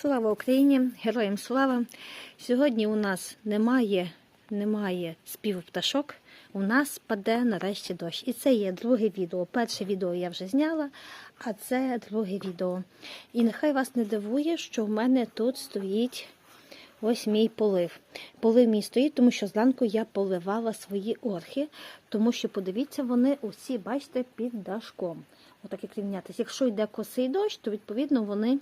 Слава Україні! Героям слава! Сьогодні у нас немає, немає співу пташок. У нас паде нарешті дощ. І це є друге відео. Перше відео я вже зняла, а це друге відео. І нехай вас не дивує, що в мене тут стоїть ось мій полив. Полив мій стоїть, тому що зранку я поливала свої орхи, тому що, подивіться, вони усі, бачите, під дашком. Отак як рівнятися. Якщо йде косий дощ, то відповідно вони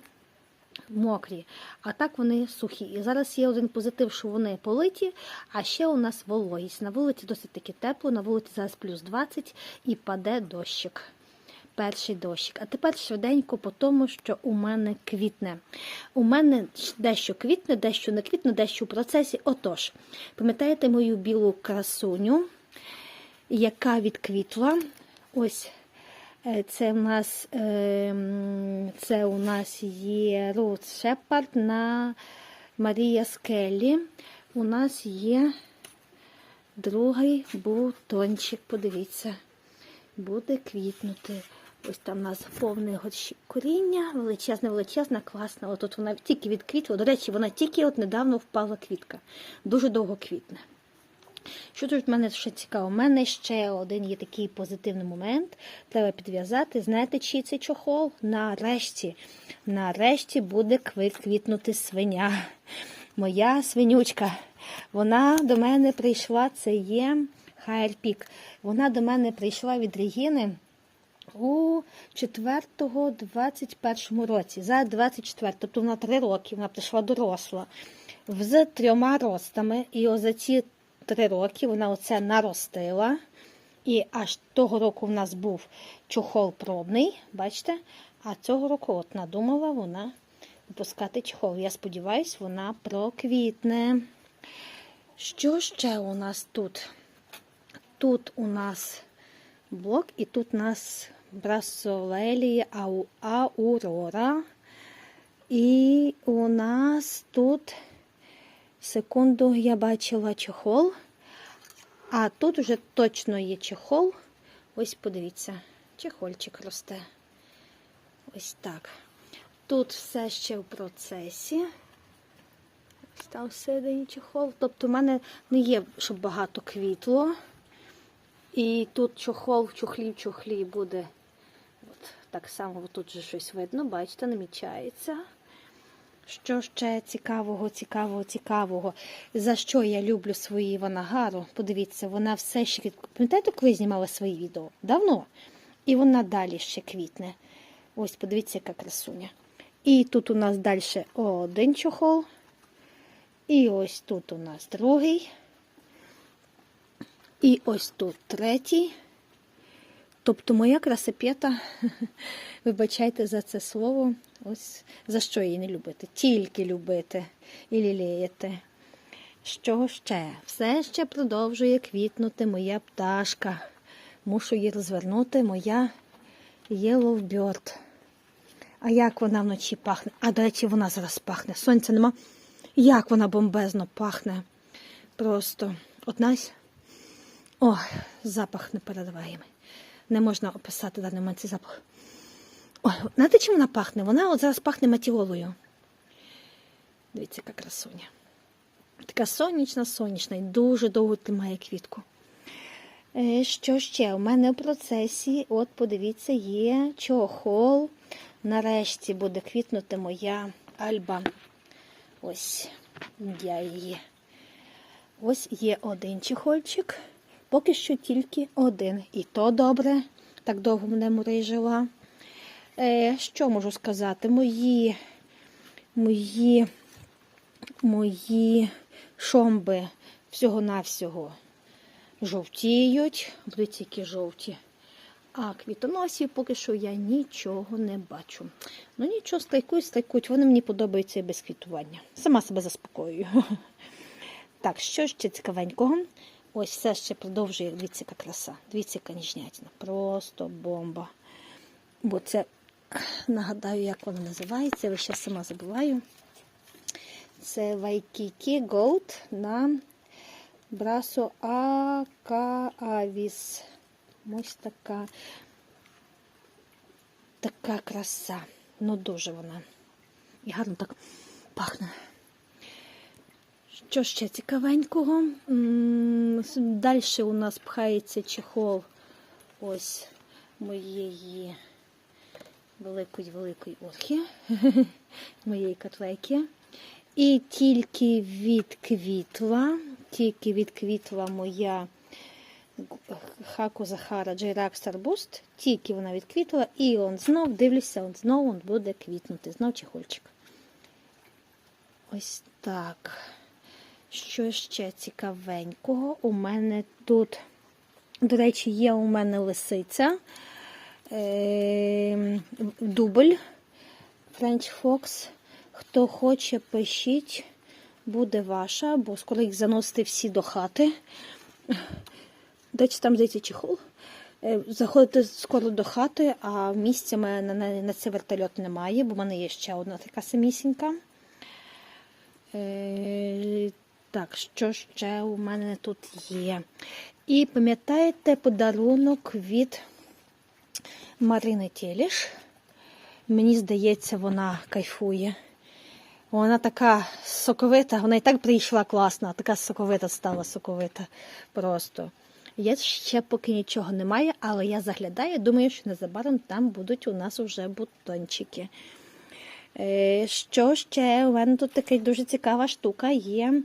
мокрі, а так вони сухі. І зараз є один позитив, що вони политі, а ще у нас вологість. На вулиці досить таки тепло, на вулиці зараз плюс 20 і паде дощик. Перший дощик. А тепер швиденько по тому, що у мене квітне. У мене дещо квітне, дещо не квітне, дещо у процесі. Отож, пам'ятаєте мою білу красуню, яка відквітла? Ось це у нас ем, це у нас є Рут Шепард на Марія Скеллі. У нас є другий бутончик. Подивіться, буде квітнути. Ось там у нас повне горщик коріння, величезне, величезне, класне. От тут вона тільки відквітла. До речі, вона тільки от недавно впала квітка. Дуже довго квітне. Що тут в мене ще цікаво? У мене ще один є такий позитивний момент. Треба підв'язати. Знаєте, чий це чохол? Нарешті. Нарешті буде квітнути свиня. Моя свинючка. Вона до мене прийшла, це є Хайрпік. Вона до мене прийшла від Регіни у 4-21 році. За 24, тобто вона 3 роки, вона прийшла доросла. З трьома ростами. І за ці три роки вона оце наростила. І аж того року в нас був чохол пробний, бачите? А цього року от надумала вона випускати чохол. Я сподіваюся, вона проквітне. Що ще у нас тут? Тут у нас блок, і тут у нас брасолелія ау, аурора. І у нас тут Секунду я бачила чохол, а тут вже точно є чохол. Ось подивіться, чехольчик росте. Ось так. Тут все ще в процесі. Ось там чохол. Тобто, в мене не є, щоб багато квітло. І тут чохол чохлі в чохлі буде. От Так само тут же щось видно, бачите, намічається. Що ще цікавого, цікавого, цікавого, за що я люблю свої ванагару? Подивіться, вона все ще квітку. Пам'ятаєте, коли знімала свої відео? Давно. І вона далі ще квітне. Ось, подивіться, яка красуня. І тут у нас далі один чохол. І ось тут у нас другий. І ось тут третій. Тобто моя красопета, вибачайте за це слово, ось за що її не любити. Тільки любити і ліліяти. Що ще? Все ще продовжує квітнути моя пташка. Мушу її розвернути, моя Bird. А як вона вночі пахне? А, до речі, вона зараз пахне. Сонця нема. Як вона бомбезно пахне. Просто одна. О, запах непередаваємий не можна описати даний момент цей запах. Ой, знаєте, чим вона пахне? Вона от зараз пахне матіолою. Дивіться, яка красуня. Така сонячна, сонячна і дуже довго тримає квітку. Е, що ще? У мене в процесі, от подивіться, є чохол. Нарешті буде квітнути моя альба. Ось я її. Ось є один чехольчик. Поки що тільки один. І то добре. Так довго мене мурей жила. Е, Що можу сказати? Мої мої, мої шомби всього-навсього жовтіють, будуть які жовті. А квітоносів поки що я нічого не бачу. Ну нічого, стайкують, стайкують. Вони мені подобаються і без квітування. Сама себе заспокоюю. Так, що ще цікавенького? Ось все ще продовжує, дивіться, яка краса. Дивіться, яка ніжнятина. Просто бомба. Бо це, нагадаю, як вона називається, я ще сама забуваю. Це Waikiki Gold на Брасо Акаавіс. Ось така така краса. Ну, дуже вона. І гарно так пахне. Що ще цікавенького? Далі у нас пхається чехол ось моєї великої-великої орхи, моєї котлейки. І тільки відквітла, тільки відквітла моя Хаку Захара Джейрак Старбуст, тільки вона відквітла, і он знов дивлюся, он знов он буде квітнути, знов чехольчик. Ось так. Що ще цікавенького? У мене тут, до речі, є у мене лисиця, е, дубль French Fox. Хто хоче, пишіть, буде ваша, бо скоро їх заносити всі до хати. Де там здається чехол? Е, Заходити скоро до хати, а місця мене на, на цей вертольот немає, бо в мене є ще одна така самісінька. Так, що ще у мене тут є? І пам'ятаєте подарунок від Марини Тіліш? Мені здається, вона кайфує. Вона така соковита, вона і так прийшла класна, така соковита стала соковита просто. Я ще поки нічого немає, але я заглядаю, думаю, що незабаром там будуть у нас вже бутончики. Е, Що ще? У мене тут така дуже цікава штука є.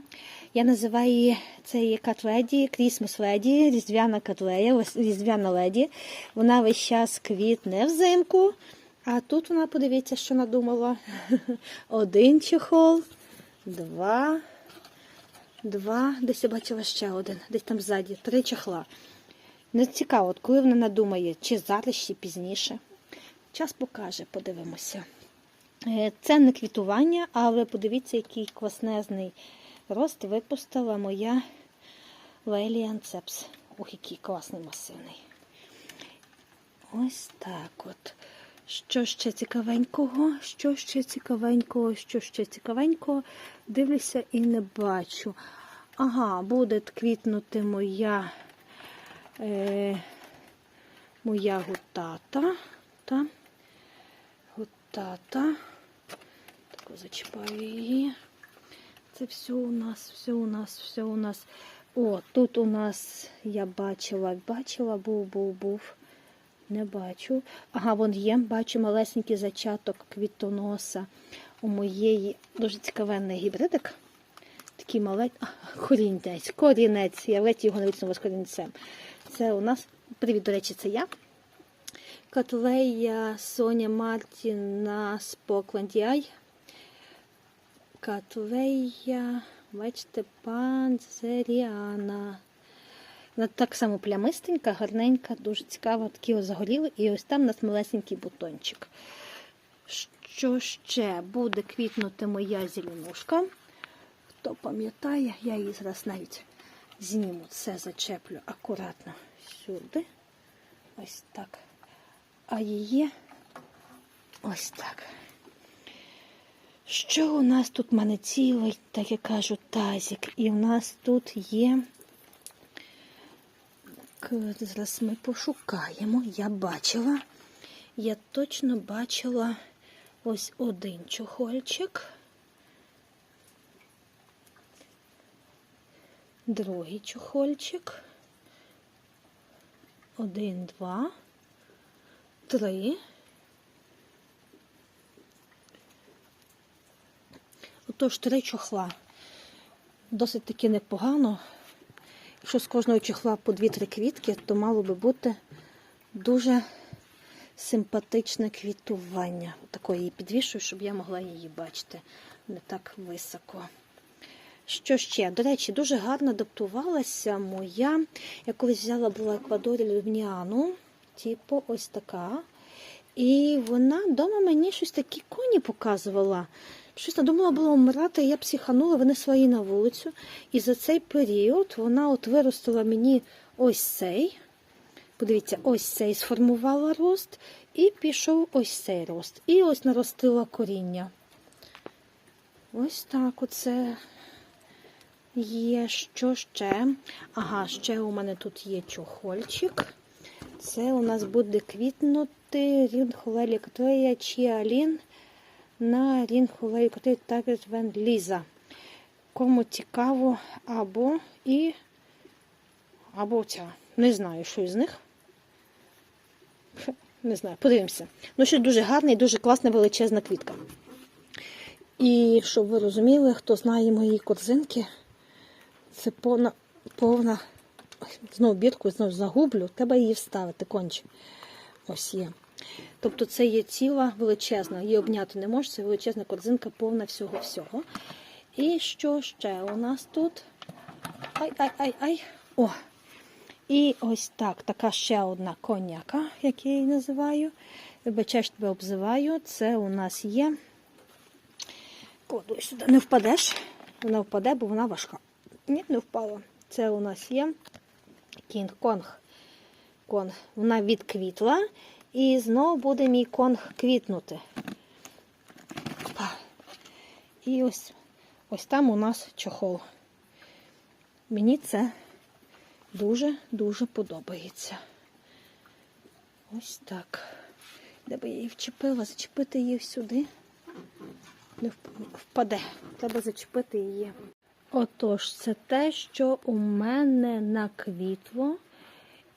Я називаю її це є Крісмас леді, різдвяна котлея, різдвяна леді. Вона весь час квітне взимку. А тут вона, подивіться, що надумала. Один чехол, два, два, десь я бачила ще один, десь там ззаді, три чехла. Не цікаво, коли вона надумає, чи зараз, чи пізніше. Час покаже, подивимося. Е, Це не квітування, але подивіться, який класнезний рост випустила моя Лелія Анцепс. Ох, який класний масивний. Ось так от. Що ще цікавенького? Що ще цікавенького? Що ще цікавенького? Дивлюся і не бачу. Ага, буде квітнути моя е, моя гутата. Та, гутата. Так, зачіпаю її. Це все у нас, все у нас, все у нас. О, тут у нас я бачила, бачила, був, був, був. Не бачу. Ага, вон є, бачу малесенький зачаток квітоноса у моєї дуже цікавенний гібридик. Такий маленький корінець, корінець. Я ледь його не витягнула з корінцем. Це у нас, привіт, до речі, це я. Котлея Соня Мартіна Спокландіай. Котлея, бачите, панцеріана. Вона так само плямистенька, гарненька, дуже цікава, такі ось загоріли. І ось там у нас малесенький бутончик. Що ще буде квітнути моя зеленушка? Хто пам'ятає, я її зараз навіть зніму, це зачеплю акуратно сюди. Ось так. А її ось так. Що у нас тут У мене цілий, так я кажу, тазик. І в нас тут є. Зараз ми пошукаємо. Я бачила, я точно бачила ось один чохольчик, другий чохольчик. Один, два, три. Отож, три чохла. Досить таки непогано. Якщо з кожного чехла по 2-3 квітки, то мало би бути дуже симпатичне квітування. Такої її підвішую, щоб я могла її бачити не так високо. Що ще? До речі, дуже гарно адаптувалася моя. Я колись взяла була Еквадорі Лювніану, типу ось така. І вона вдома мені щось такі коні показувала. Щось надумала була вмирати, я психанула, винесла її на вулицю. І за цей період вона от виростила мені ось цей. Подивіться, ось цей сформувала рост, і пішов ось цей рост. І ось наростила коріння. Ось так оце є. Що ще? Ага, ще у мене тут є чохольчик. Це у нас буде квітнути рін холелі Катоя Чіалін на рінхулею, котрий також вен ліза. Кому цікаво, або і або ця. Не знаю, що із них. Не знаю, подивимося. Ну, що дуже гарна і дуже класна величезна квітка. І щоб ви розуміли, хто знає мої корзинки, це повна, повна. Знову бірку, знову загублю, треба її вставити конче. Ось є. Тобто це є ціла величезна, її обняти не можеш, це величезна корзинка, повна всього-всього. І що ще у нас тут? Ай-ай-ай-ай. О! І ось так, така ще одна коняка, як я її називаю. Вибачаю, тебе обзиваю. Це у нас є. Кладу сюди. Не впадеш. Вона впаде, бо вона важка. Ні, не впала. Це у нас є кінг-конг. Конг. Вона відквітла. І знову буде мій конг квітнути. І ось, ось там у нас чохол. Мені це дуже-дуже подобається. Ось так. Де би я її вчепила, зачепити її сюди. Не впаде. Треба зачепити її. Отож, це те, що у мене наквітло.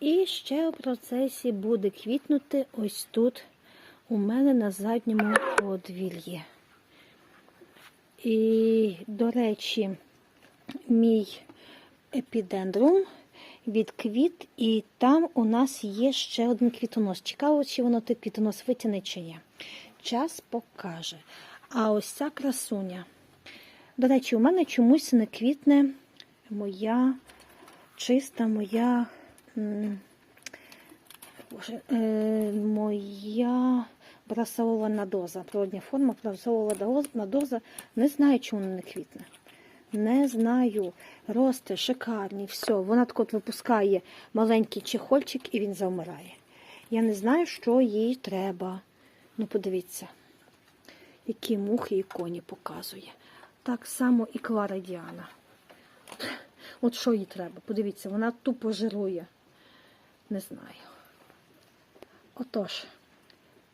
І ще у процесі буде квітнути ось тут у мене на задньому подвір'ї. І, до речі, мій епідендрум відквіт, і там у нас є ще один квітонос. Цікаво, чи воно той квітонос витягне чи ні. Час покаже. А ось ця красуня. До речі, у мене чомусь не квітне моя чиста, моя. Е, моя брасована доза. Природня форма брасована доза. Не знаю, чому вона не квітне. Не знаю. Росте, шикарні, все. Вона так от випускає маленький чехольчик і він завмирає. Я не знаю, що їй треба. Ну, подивіться, які мухи і коні показує. Так само і Клара Діана. От що їй треба? Подивіться, вона тупо жирує. Не знаю. Отож,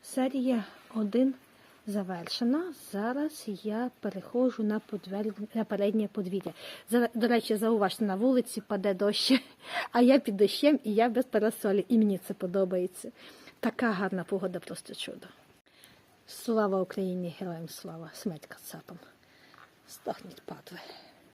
серія 1 завершена. Зараз я переходжу на, подвер... на переднє подвір'я. До речі, зауважте, на вулиці паде дощ, а я під дощем і я без парасолі. І мені це подобається. Така гарна погода, просто чудо. Слава Україні, героям слава, смерть кацапам. Стохніть падли.